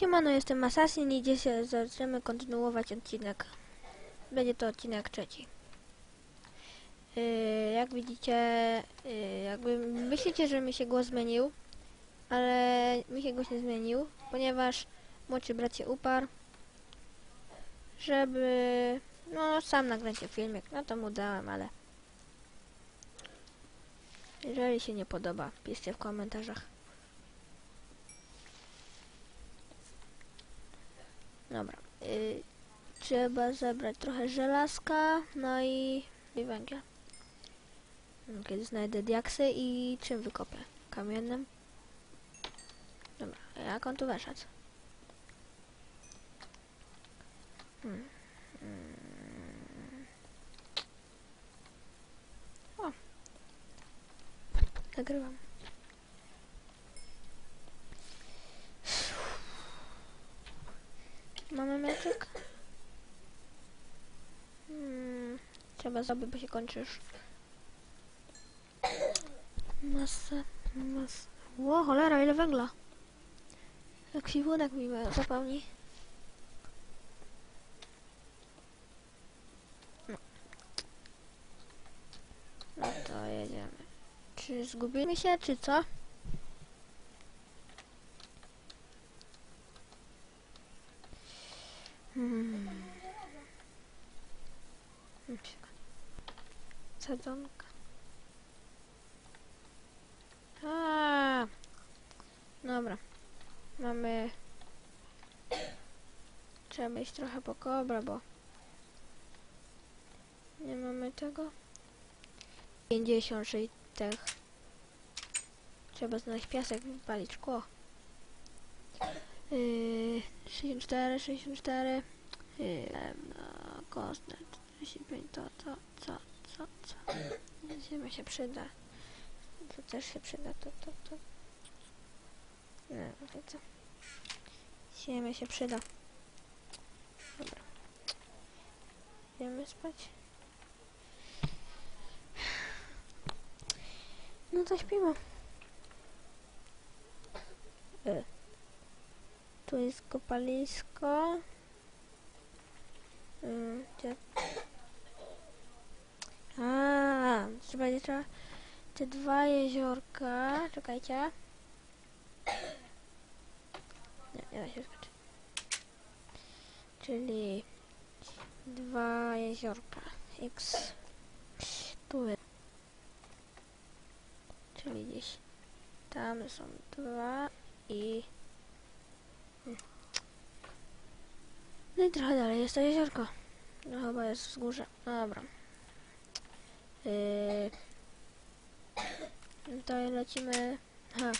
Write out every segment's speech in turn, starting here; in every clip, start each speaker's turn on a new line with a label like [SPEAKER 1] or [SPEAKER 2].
[SPEAKER 1] Siemano, jestem Assassin i dzisiaj zaczniemy kontynuować odcinek. Będzie to odcinek trzeci. Yy, jak widzicie, yy, jakby myślicie, że mi się głos zmienił, ale mi się głos nie zmienił, ponieważ młodszy brat się uparł, żeby no sam nagrać filmik, no to mu dałem, ale jeżeli się nie podoba, piszcie w komentarzach. Dobra. Y, trzeba zebrać trochę żelazka, no i, i węgiel. No, Kiedy znajdę diaksy i czym wykopię? Kamiennym? Dobra, jak on tu weszedł? Hmm. Mm. O. Nagrywam. Mamy meczek? Hmm, trzeba zrobić, bo się kończysz. Masa, masa. Ło, cholera, ile węgla. Jak siwunek mi zapełni. No. no to jedziemy. Czy zgubimy się, czy co? Hmm. Na przykład Sadzonka. A. Dobra. Mamy... Trzeba iść trochę po kobra, bo... Nie mamy tego. 56 tych. Trzeba znaleźć piasek, wypalić szkło. Yy, 64, 64. Yy, no, kostne 45, to, to, co, co, co. Ziemia się przyda. To też się przyda, to, to, to. Nie, to co. Ziemia się przyda. Dobra. Idziemy spać. No to śpimy. Y. Tu jest kopalisko. Mm? A, trzeba będzie trzeba te dwa jeziorka. Czekajcie. Się. Czyli dwa jeziorka. X. Tu jest. Czyli gdzieś tam są dwa i No i trochę dalej jest to jeziorko. No chyba jest wzgórze. No dobra. Yy... No to lecimy... Aha.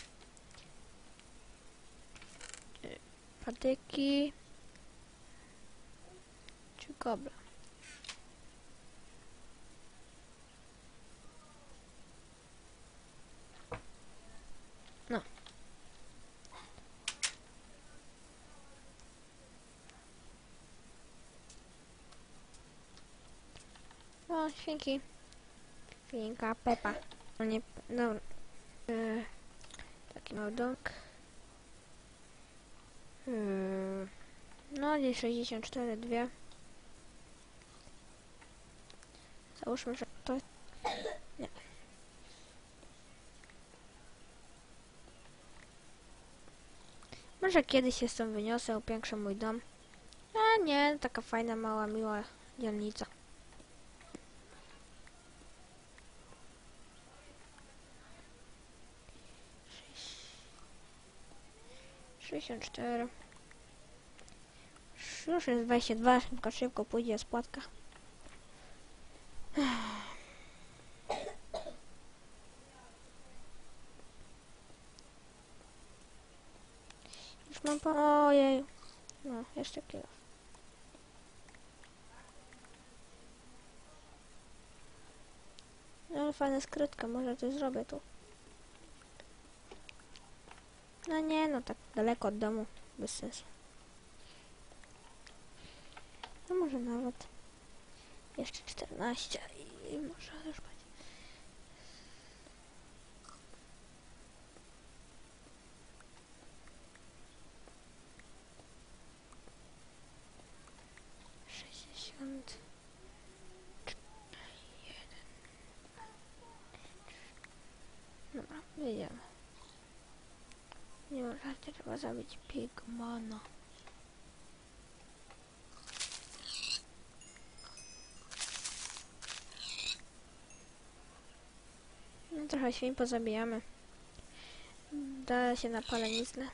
[SPEAKER 1] Yy, Patyki... Czy kobla? No. O, świnki. Świnka, Pepa. No nie, no. E, taki mały domk. E, no, gdzieś 64, dwie. Załóżmy, że to... Nie. Może kiedyś się stąd wyniosę, upiększę mój dom. A nie, taka fajna, mała, miła dzielnica. 64. Już jest 22, tylko szybko pójdzie spłatka. Już mam po... Ojej. No, jeszcze kilo. No, fajna skrytka, może coś zrobię tu. No nie, no tak daleko od domu, bez sensu. może nawet jeszcze 14 i może już będzie. Sześćdziesiąt jeden. Dobra, wyjdziemy. Nie ma trzeba zabić Pigmana. Trochę świń pozabijamy. Da się na paleniznę.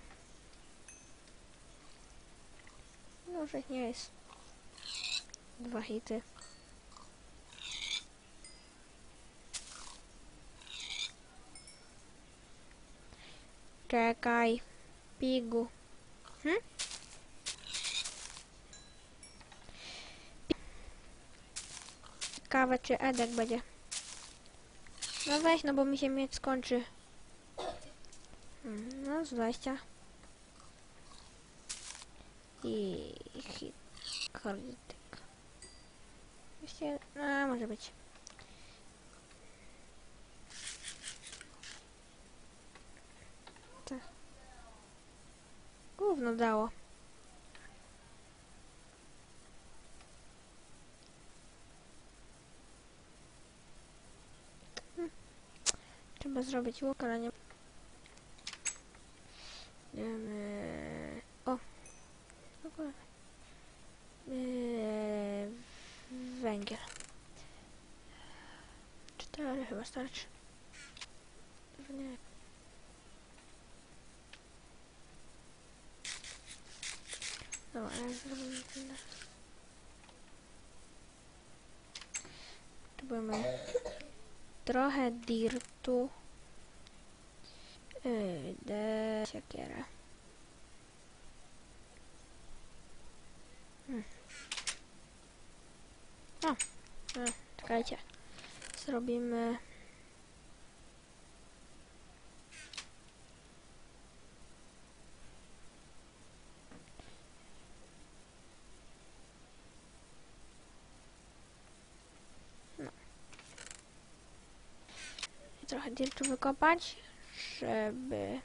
[SPEAKER 1] Może nie jest. Dwa hity. Czekaj. Pigu. Hm? Ciekawe czy Edek będzie. No weź, no bo mi się mieć skończy. Mm, No z 20. I hit. Krytyk. Jeszcze, no może być. Tak. Gówno dało. Hm. Trzeba zrobić łuk, ale nie... Idziemy... O! Eee, węgiel. Cztery chyba starczy. Nie. Dobra, ten raz. Potrzebujemy trochę dirtu. De siekierę. Hmm. O, czekajcie. Zrobimy... No. Trochę dirtu wykopać, żeby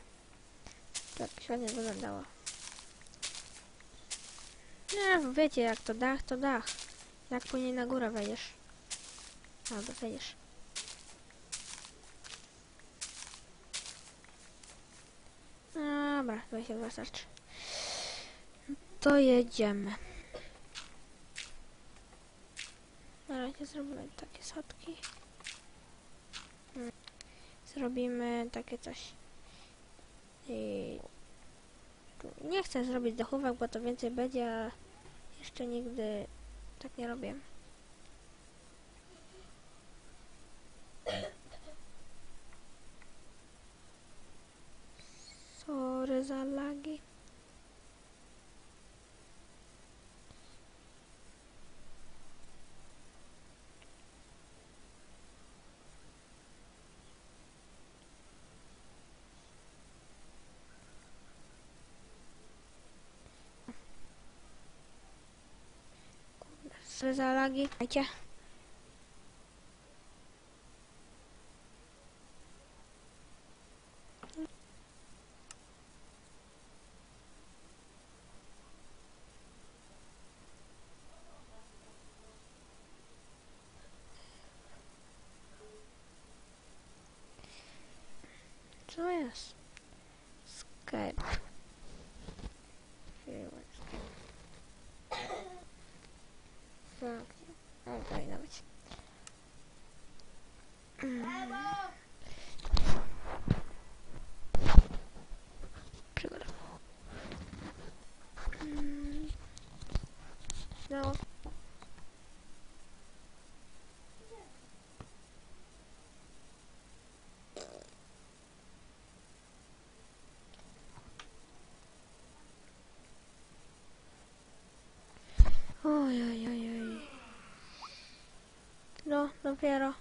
[SPEAKER 1] tak ładnie wyglądało. Nie, wiecie jak to dach, to dach. Jak później na górę wejdziesz. Albo wejdziesz. Dobra, 22 starczy. To jedziemy. Na razie zrobimy takie schodki. Zrobimy takie coś. I nie chcę zrobić dachówek, bo to więcej będzie, a jeszcze nigdy tak nie robię. Sorry za lagi. Sorry za lagi. Dajcie. Co jest? Skype. Tak. Okej, nawet. Przygoda. Mm. No. Oj, oj, oj, oj. No, pera.